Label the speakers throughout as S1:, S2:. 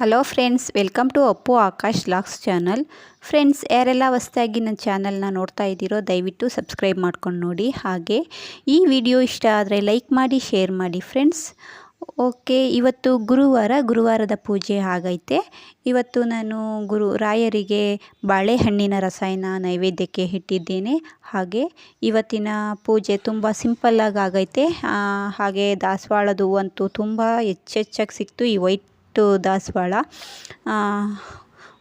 S1: Hello friends welcome to Appu Akash LOX channel friends ಯಾರೆಲ್ಲ ಹೊಸ್ದಾಗಿ ನನ್ನ ಚಾನಲ್ನ ನೋಡ್ತಾ ಇದ್ದೀರೋ ದಯವಿಟ್ಟು ಸಬ್ಸ್ಕ್ರೈಬ್ ಮಾಡ್ಕೊಂಡು ನೋಡಿ. ಹಾಗೆ ಈ ವಿಡಿಯೋ ಇಷ್ಟ ಆದರೆ ಲೈಕ್ ಮಾಡಿ ಶೇರ್ ಮಾಡಿ ಫ್ರೆಂಡ್ಸ್ ಓಕೆ ಇವತ್ತು ಗುರುವಾರ, ಗುರುವಾರದ ಪೂಜೆ ಆಗೈತೆ. ಇವತ್ತು ನಾನು ಗುರು, ರಾಯರಿಗೆ ಬಾಳೆಹಣ್ಣಿನ ರಸಾಯನ ನೈವೇದ್ಯಕ್ಕೆ ಇಟ್ಟಿದ್ದೇನೆ. ಹಾಗೆ ಇವತ್ತಿನ ಪೂಜೆ ತುಂಬ ಸಿಂಪಲ್ಲಾಗಿ ಆಗೈತೆ. ಹಾಗೆ ದಾಸವಾಳದ ಹೂವಂತೂ ತುಂಬ ಹೆಚ್ಚೆಚ್ಚಾಗಿ ಸಿಕ್ತು. ಈ ವೈಟ್ ದಾಸವಾಳ. ಆ,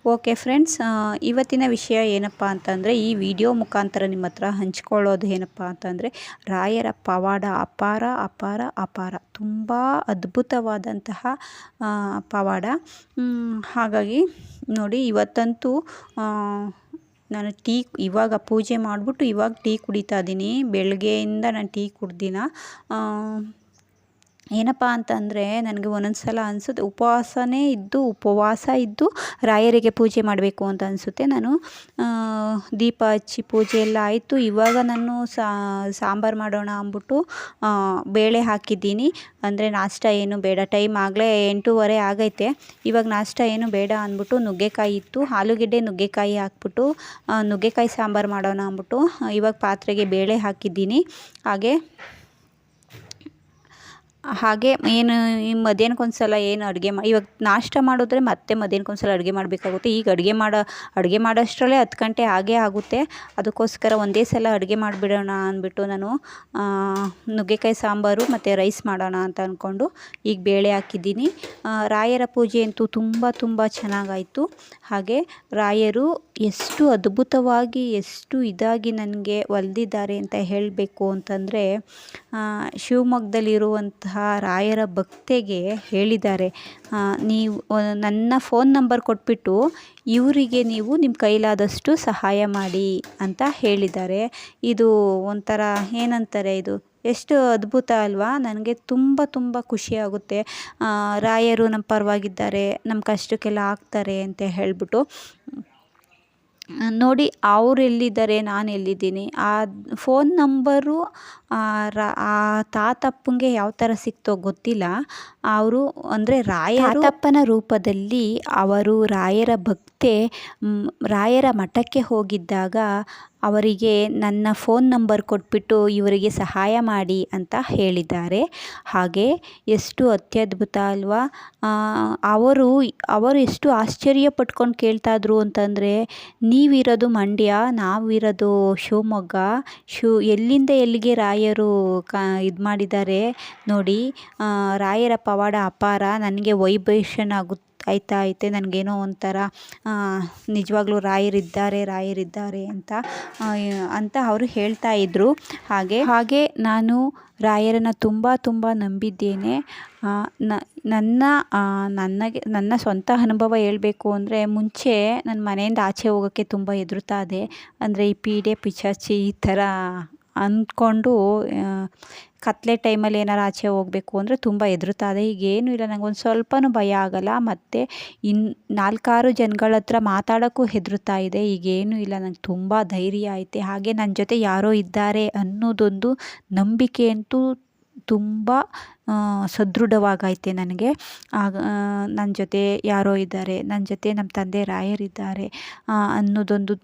S1: ಓಕೆ ಫ್ರೆಂಡ್ಸ್ ಇವತ್ತಿನ ವಿಷಯ ಏನಪ್ಪ ಅಂತಂದರೆ ಈ ವಿಡಿಯೋ ಮುಖಾಂತರ ನಿಮ್ಮ ಹತ್ರ ಹಂಚ್ಕೊಳ್ಳೋದು ಏನಪ್ಪ ಅಂತಂದರೆ ರಾಯರ ಪವಾಡ ಅಪಾರ ಅಪಾರ ಅಪಾರ ತುಂಬ ಅದ್ಭುತವಾದಂತಹ ಪವಾಡ. ಹಾಗಾಗಿ ನೋಡಿ ಇವತ್ತಂತೂ ನಾನು ಟೀ ಇವಾಗ ಪೂಜೆ ಮಾಡಿಬಿಟ್ಟು ಇವಾಗ ಟೀ ಕುಡಿತಾ ಇದ್ದೀನಿ. ಬೆಳಗ್ಗೆಯಿಂದ ನಾನು ಟೀ ಕುಡ್ದಿನ ಏನಪ್ಪ ಅಂತಂದರೆ ನನಗೆ ಒಂದೊಂದು ಸಲ ಅನಿಸುತ್ತೆ, ಉಪವಾಸನೇ ಇದ್ದು, ಉಪವಾಸ ಇದ್ದು ರಾಯರಿಗೆ ಪೂಜೆ ಮಾಡಬೇಕು ಅಂತ ಅನಿಸುತ್ತೆ. ನಾನು ದೀಪ ಹಚ್ಚಿ ಪೂಜೆ ಎಲ್ಲ ಆಯಿತು. ಇವಾಗ ನಾನು ಸಾಂಬಾರು ಮಾಡೋಣ ಅಂದ್ಬಿಟ್ಟು ಬೇಳೆ ಹಾಕಿದ್ದೀನಿ. ಅಂದರೆ ನಾಷ್ಟ ಏನು ಬೇಡ, ಟೈಮ್ ಆಗಲೇ ಎಂಟೂವರೆ ಆಗೈತೆ. ಇವಾಗ ನಾಷ್ಟ ಏನು ಬೇಡ ಅಂದ್ಬಿಟ್ಟು ನುಗ್ಗೆಕಾಯಿ ಇತ್ತು. ಆಲೂಗೆಡ್ಡೆ ನುಗ್ಗೆಕಾಯಿ ಹಾಕ್ಬಿಟ್ಟು ನುಗ್ಗೆಕಾಯಿ ಸಾಂಬಾರು ಮಾಡೋಣ ಅಂದ್ಬಿಟ್ಟು ಇವಾಗ ಪಾತ್ರೆಗೆ ಬೇಳೆ ಹಾಕಿದ್ದೀನಿ. ಹಾಗೆ ಹಾಗೆ ಏನು ಈ ಮಧ್ಯಾಹ್ನಕ್ಕೆ ಸಲ ಏನು ಅಡುಗೆ ಮಾ, ಇವಾಗ ನಾಷ್ಟ ಮಾಡಿದ್ರೆ ಮತ್ತೆ ಮಧ್ಯಾಹ್ನಕ್ಕೆ ಸಲ ಅಡುಗೆ ಮಾಡಬೇಕಾಗುತ್ತೆ. ಈಗ ಅಡುಗೆ ಮಾಡೋ, ಅಡುಗೆ ಮಾಡೋಷ್ಟರಲ್ಲೇ ಹತ್ತು ಗಂಟೆ ಆಗೇ ಆಗುತ್ತೆ. ಅದಕ್ಕೋಸ್ಕರ ಒಂದೇ ಸಲ ಅಡುಗೆ ಮಾಡಿಬಿಡೋಣ ಅಂದ್ಬಿಟ್ಟು ನಾನು ನುಗ್ಗೆಕಾಯಿ ಸಾಂಬಾರು ಮತ್ತು ರೈಸ್ ಮಾಡೋಣ ಅಂತ ಅಂದ್ಕೊಂಡು ಈಗ ಬೇಳೆ ಹಾಕಿದ್ದೀನಿ. ರಾಯರ ಪೂಜೆ ಅಂತೂ ತುಂಬ ತುಂಬ ಚೆನ್ನಾಗಾಯಿತು. ಹಾಗೆ ರಾಯರು ಎಷ್ಟು ಅದ್ಭುತವಾಗಿ, ಎಷ್ಟು ಇದಾಗಿ ನನಗೆ ಒಲಿದಿದ್ದಾರೆ ಅಂತ ಹೇಳಬೇಕು ಅಂತಂದರೆ ಶಿವಮೊಗ್ಗದಲ್ಲಿರುವಂತಹ ರಾಯರ ಭಕ್ತೆಗೆ ಹೇಳಿದ್ದಾರೆ. ನೀವು ನನ್ನ ಫೋನ್ ನಂಬರ್ ಕೊಟ್ಬಿಟ್ಟು ಇವರಿಗೆ ನೀವು ನಿಮ್ಮ ಕೈಲಾದಷ್ಟು ಸಹಾಯ ಮಾಡಿ ಅಂತ ಹೇಳಿದ್ದಾರೆ. ಇದು ಒಂಥರ ಏನಂತಾರೆ ಇದು? ಎಷ್ಟು ಅದ್ಭುತ ಅಲ್ವಾ? ನನಗೆ ತುಂಬ ತುಂಬ ಖುಷಿಯಾಗುತ್ತೆ ರಾಯರು ನಮ್ಮ ಪರವಾಗಿದ್ದಾರೆ, ನಮ್ಮ ಕಷ್ಟಕ್ಕೆಲ್ಲ ಆಗ್ತಾರೆ ಅಂತ ಹೇಳಿಬಿಟ್ಟು. ನೋಡಿ ಅವರೆಲ್ಲಿದ್ದಾರೆ ನಾನು ಎಲ್ಲಿದ್ದೀನಿ. ಆ, ಫೋನ್ ನಂಬರು ರ- ಆ ತಾತಪ್ಪಂಗೆ ಯಾವ ಥರ ಸಿಕ್ತೋ ಗೊತ್ತಿಲ್ಲ. ಅವರು ಅಂದರೆ ರಾಯ ತಾತಪ್ಪನ ರೂಪದಲ್ಲಿ ಅವರು ರಾಯರ ಭಕ್ತೆ ರಾಯರ ಮಠಕ್ಕೆ ಹೋಗಿದ್ದಾಗ ಅವರಿಗೆ ನನ್ನ ಫೋನ್ ನಂಬರ್ ಕೊಟ್ಬಿಟ್ಟು ಇವರಿಗೆ ಸಹಾಯ ಮಾಡಿ ಅಂತ ಹೇಳಿದ್ದಾರೆ. ಹಾಗೆ ಎಷ್ಟು ಅತ್ಯದ್ಭುತ ಅಲ್ವಾ? ಅವರು ಅವರು ಎಷ್ಟು ಆಶ್ಚರ್ಯ ಪಟ್ಕೊಂಡು ಕೇಳ್ತಾ ಇದ್ರು ಅಂತಂದರೆ, ನೀವಿರೋದು ಮಂಡ್ಯ, ನಾವಿರೋದು ಶಿವಮೊಗ್ಗ, ಶಿವ್, ಎಲ್ಲಿಂದ ಎಲ್ಲಿಗೆ ರಾಯರು ಕ ಇದು ಮಾಡಿದ್ದಾರೆ ನೋಡಿ ರಾಯರ ಪವಾಡ ಅಪಾರ, ನನಗೆ ವೈಬ್ರೇಷನ್ ಆಗುತ್ತೆ ಆಯ್ತಾ ಐತೆ ನನಗೇನೋ ಒಂಥರ ನಿಜವಾಗ್ಲೂ ರಾಯರಿದ್ದಾರೆ ರಾಯರಿದ್ದಾರೆ ಅಂತ ಅಂತ ಅವರು ಹೇಳ್ತಾ ಇದ್ದರು ಹಾಗೆ ಹಾಗೆ ನಾನು ರಾಯರನ್ನು ತುಂಬ ತುಂಬ ನಂಬಿದ್ದೇನೆ. ನನ್ನ ನನಗೆ ನನ್ನ ಸ್ವಂತ ಅನುಭವ ಹೇಳಬೇಕು ಅಂದರೆ ಮುಂಚೆ ನನ್ನ ಮನೆಯಿಂದ ಆಚೆ ಹೋಗೋಕ್ಕೆ ತುಂಬ ಹೆದರ್ತಾ ಇದೆ ಅಂದರೆ ಈ ಪೀಡೆ ಪಿಚಾಚಿ ಈ ಥರ ಅಂದ್ಕೊಂಡು ಕತ್ಲೆ ಟೈಮಲ್ಲಿ ಏನಾರು ಆಚೆ ಹೋಗಬೇಕು ಅಂದರೆ ತುಂಬ ಹೆದರುತ್ತಾ ಇದೆ ಈಗ ಏನೂ ಇಲ್ಲ ನಂಗೆ ಒಂದು ಸ್ವಲ್ಪನೂ ಭಯ ಆಗಲ್ಲ, ಮತ್ತು ಇನ್ ನಾಲ್ಕಾರು ಜನಗಳ ಹತ್ರ ಮಾತಾಡೋಕ್ಕೂ ಹೆದರುತ್ತಾ ಇದೆ. ಈಗೇನು ಇಲ್ಲ, ನಂಗೆ ತುಂಬ ಧೈರ್ಯ ಐತೆ. ಹಾಗೆ ನನ್ನ ಜೊತೆ ಯಾರೋ ಇದ್ದಾರೆ ಅನ್ನೋದೊಂದು ನಂಬಿಕೆ ಅಂತೂ ತುಂಬ ಸದೃಢವಾಗೈತೆ ನನಗೆ. ಆಗ ನನ್ನ ಜೊತೆ ಯಾರೋ ಇದ್ದಾರೆ ನನ್ನ ಜೊತೆ ನಮ್ಮ ತಂದೆ ರಾಯರಿದ್ದಾರೆ ಅನ್ನೋದೊಂದು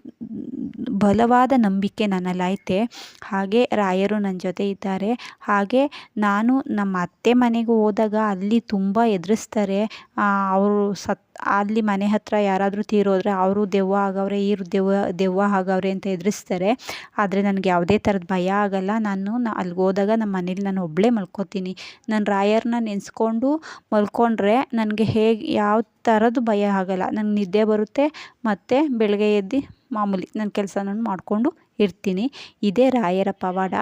S1: ಬಲವಾದ ನಂಬಿಕೆ ನನ್ನಲ್ಲೈತೆ. ಹಾಗೆ ರಾಯರು ನನ್ನ ಜೊತೆ ಇದ್ದಾರೆ. ಹಾಗೆ ನಾನು ನಮ್ಮ ಅತ್ತೆ ಮನೆಗೆ ಹೋದಾಗ ಅಲ್ಲಿ ತುಂಬ ಎದುರಿಸ್ತಾರೆ. ಅವರು ಸತ್, ಅಲ್ಲಿ ಮನೆ ಹತ್ರ ಯಾರಾದರೂ ತೀರೋದ್ರೆ ಅವರು ದೆವ್ವ ಆಗವ್ರೆ, ಇವರು ದೆವ್ವ ದೆವ್ವ ಆಗವ್ರೆ ಅಂತ ಎದುರಿಸ್ತಾರೆ. ಆದರೆ ನನಗೆ ಯಾವುದೇ ಥರದ ಭಯ ಆಗಲ್ಲ. ನಾನು ಅಲ್ಲಿಗೆ ಹೋದಾಗ ನಮ್ಮ ಮನೇಲಿ ನಾನು ಒಬ್ಬಳೇ ಮಲ್ಕೋತೀನಿ. ನಾನು ರಾಯರನ್ನ ನೆನೆಸ್ಕೊಂಡು ಮಲ್ಕೊಂಡ್ರೆ ನನಗೆ ಹೇಗೆ, ಯಾವ ಥರದ್ದು ಭಯ ಆಗಲ್ಲ. ನಂಗೆ ನಿದ್ದೆ ಬರುತ್ತೆ ಮತ್ತು ಬೆಳಗ್ಗೆ ಎದ್ದು ಮಾಮೂಲಿ ನನ್ನ ಕೆಲಸ ನಾನು ಮಾಡಿಕೊಂಡು ಇರ್ತೀನಿ. ಇದೇ ರಾಯರ ಪವಾಡ.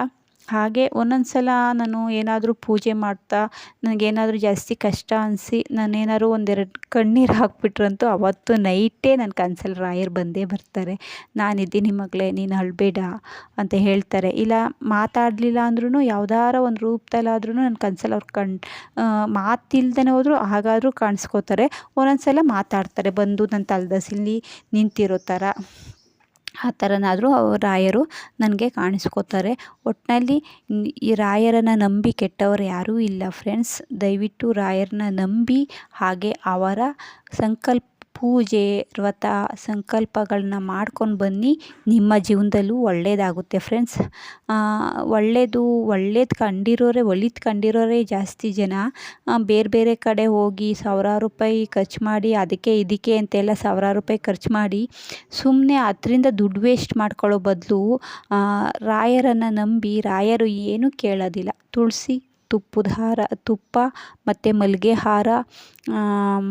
S1: ಹಾಗೆ ಒಂದೊಂದು ಸಲ ನಾನು ಏನಾದರೂ ಪೂಜೆ ಮಾಡ್ತಾ, ನನಗೇನಾದರೂ ಜಾಸ್ತಿ ಕಷ್ಟ ಅನಿಸಿ, ನಾನೇನಾದ್ರು ಒಂದೆರಡು ಕಣ್ಣೀರು ಹಾಕ್ಬಿಟ್ರಂತೂ ಅವತ್ತು ನೈಟೇ ನನ್ನ ಕನಸಲ್ಲಿ ರಾಯರು ಬಂದೇ ಬರ್ತಾರೆ. ನಾನಿದ್ದೀನಿ ಮಗಳೇ, ನೀನು ಅಳಬೇಡ ಅಂತ ಹೇಳ್ತಾರೆ. ಇಲ್ಲ ಮಾತಾಡಲಿಲ್ಲ ಅಂದ್ರೂ ಯಾವ್ದಾರ ಒಂದು ರೂಪದಲ್ಲಾದ್ರೂ ನನ್ನ ಕನಸಲ್ಲಿ ಅವ್ರು ಕಣ್ ಮಾತಿಲ್ದೇ ಹೋದರೂ ಹಾಗಾದರೂ ಕಾಣಿಸ್ಕೋತಾರೆ. ಒಂದೊಂದು ಸಲ ಮಾತಾಡ್ತಾರೆ, ಬಂದು ನನ್ನ ತಲೆದಸಿಲಿ ನಿಂತಿರೋ ಥರ ಆ ಥರನಾದರೂ ರಾಯರು ನನಗೆ ಕಾಣಿಸ್ಕೋತಾರೆ. ಒಟ್ಟಿನಲ್ಲಿ ಈ ರಾಯರನ್ನು ನಂಬಿ ಕೆಟ್ಟವರು ಯಾರೂ ಇಲ್ಲ. ಫ್ರೆಂಡ್ಸ್, ದಯವಿಟ್ಟು ರಾಯರನ್ನ ನಂಬಿ ಹಾಗೆ ಅವರ ಸಂಕಲ್ಪ ಪೂಜೆ, ವ್ರತ ಸಂಕಲ್ಪಗಳನ್ನ ಮಾಡ್ಕೊಂಡು ಬನ್ನಿ. ನಿಮ್ಮ ಜೀವನದಲ್ಲೂ ಒಳ್ಳೆಯದಾಗುತ್ತೆ ಫ್ರೆಂಡ್ಸ್. ಒಳ್ಳೆಯದು ಒಳ್ಳೇದು ಕಂಡಿರೋರೇ ಒಳಿತು ಕಂಡಿರೋರೇ ಜಾಸ್ತಿ ಜನ. ಬೇರೆ ಬೇರೆ ಕಡೆ ಹೋಗಿ ಸಾವಿರಾರು ರೂಪಾಯಿ ಖರ್ಚು ಮಾಡಿ, ಅದಕ್ಕೆ ಇದಕ್ಕೆ ಅಂತೆಲ್ಲ ಸಾವಿರಾರು ರೂಪಾಯಿ ಖರ್ಚು ಮಾಡಿ ಸುಮ್ಮನೆ ಅದರಿಂದ ದುಡ್ಡು ವೇಸ್ಟ್ ಮಾಡ್ಕೊಳ್ಳೋ ಬದಲು ರಾಯರನ್ನು ನಂಬಿ, ರಾಯರು ಏನೂ ಕೇಳೋದಿಲ್ಲ. ತುಳಸಿ ತುಪ್ಪದ ಹಾರ, ತುಪ್ಪ ಮತ್ತು ಮಲ್ಲಿಗೆ ಹಾರ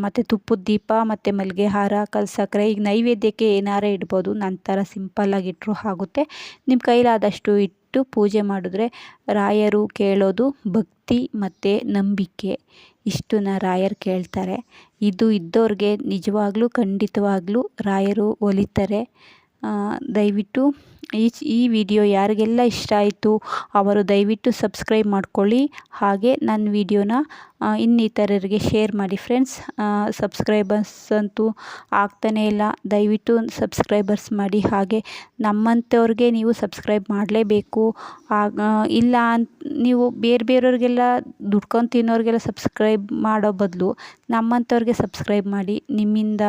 S1: ಮತ್ತು ತುಪ್ಪದ ದೀಪ ಮತ್ತು ಮಲ್ಲಿಗೆ ಹಾರ, ಕಲ್ ಸಕ್ಕರೆ ಈಗ ನೈವೇದ್ಯಕ್ಕೆ ಏನಾರ ಇಡ್ಬೋದು. ನಂತರ ಸಿಂಪಲ್ಲಾಗಿಟ್ಟರೂ ಆಗುತ್ತೆ. ನಿಮ್ಮ ಕೈಲಾದಷ್ಟು ಇಟ್ಟು ಪೂಜೆ ಮಾಡಿದ್ರೆ ರಾಯರು ಕೇಳೋದು ಭಕ್ತಿ ಮತ್ತು ನಂಬಿಕೆ. ಇಷ್ಟನ್ನ ರಾಯರು ಕೇಳ್ತಾರೆ. ಇದು ಇದ್ದವ್ರಿಗೆ ನಿಜವಾಗ್ಲೂ ಖಂಡಿತವಾಗ್ಲೂ ರಾಯರು ಒಲಿತಾರೆ. ದಯವಿಟ್ಟು ಈ ಈ ವಿಡಿಯೋ ಯಾರಿಗೆಲ್ಲ ಇಷ್ಟ ಆಯಿತು ಅವರು ದಯವಿಟ್ಟು ಸಬ್ಸ್ಕ್ರೈಬ್ ಮಾಡ್ಕೊಳ್ಳಿ. ಹಾಗೆ ನನ್ನ ವಿಡಿಯೋನ ಇನ್ನಿತರರಿಗೆ ಶೇರ್ ಮಾಡಿ ಫ್ರೆಂಡ್ಸ್. ಸಬ್ಸ್ಕ್ರೈಬರ್ಸ್ ಅಂತೂ ಆಗ್ತಾನೇ ಇಲ್ಲ. ದಯವಿಟ್ಟು ಸಬ್ಸ್ಕ್ರೈಬರ್ಸ್ ಮಾಡಿ. ಹಾಗೆ ನಮ್ಮಂಥವ್ರಿಗೆ ನೀವು ಸಬ್ಸ್ಕ್ರೈಬ್ ಮಾಡಲೇಬೇಕು. ಆಗ, ಇಲ್ಲ ಅಂತ ನೀವು ಬೇರೆ ಬೇರೆಯವ್ರಿಗೆಲ್ಲ ದುಡ್ಕೊಂಡು ತಿನ್ನೋರಿಗೆಲ್ಲ ಸಬ್ಸ್ಕ್ರೈಬ್ ಮಾಡೋ ಬದಲು ನಮ್ಮಂಥವ್ರಿಗೆ ಸಬ್ಸ್ಕ್ರೈಬ್ ಮಾಡಿ. ನಿಮ್ಮಿಂದ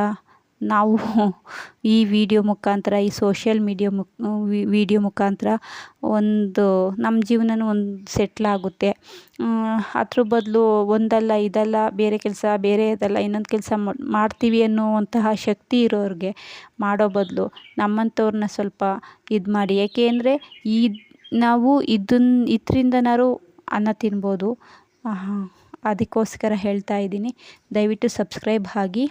S1: ನಾವು ಈ ವಿಡಿಯೋ ಮುಖಾಂತರ, ಈ ಸೋಷಿಯಲ್ ಮೀಡಿಯಾ ಮುಖ ವಿಡಿಯೋ ಮುಖಾಂತರ ಒಂದು ನಮ್ಮ ಜೀವನನೂ ಒಂದು ಸೆಟ್ಲಾಗುತ್ತೆ ಅದ್ರ ಬದಲು ಒಂದಲ್ಲ, ಇದಲ್ಲ, ಬೇರೆ ಕೆಲಸ, ಬೇರೆ ಇದಲ್ಲ ಇನ್ನೊಂದು ಕೆಲಸ ಮಾಡ್ತೀವಿ ಅನ್ನುವಂತಹ ಶಕ್ತಿ ಇರೋರಿಗೆ ಮಾಡೋ ಬದಲು ನಮ್ಮಂಥವ್ರನ್ನ ಸ್ವಲ್ಪ ಇದು ಮಾಡಿ. ಏಕೆ ಅಂದರೆ ಈ ನಾವು ಇದನ್ನ ಇದರಿಂದನಾರು ಅನ್ನ ತಿನ್ಬೋದು. ಅದಕ್ಕೋಸ್ಕರ ಹೇಳ್ತಾ ಇದ್ದೀನಿ. ದಯವಿಟ್ಟು ಸಬ್ಸ್ಕ್ರೈಬ್ ಆಗಿ.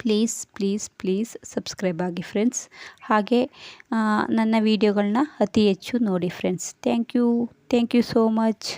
S1: ಪ್ಲೀಸ್ ಪ್ಲೀಸ್ ಪ್ಲೀಸ್ ಸಬ್ಸ್ಕ್ರೈಬ್ ಆಗಿ ಫ್ರೆಂಡ್ಸ್ ಹಾಗೆ ನನ್ನ ವೀಡಿಯೋಗಳನ್ನ ಅತಿ ಹೆಚ್ಚು ನೋಡಿ friends thank you thank you so much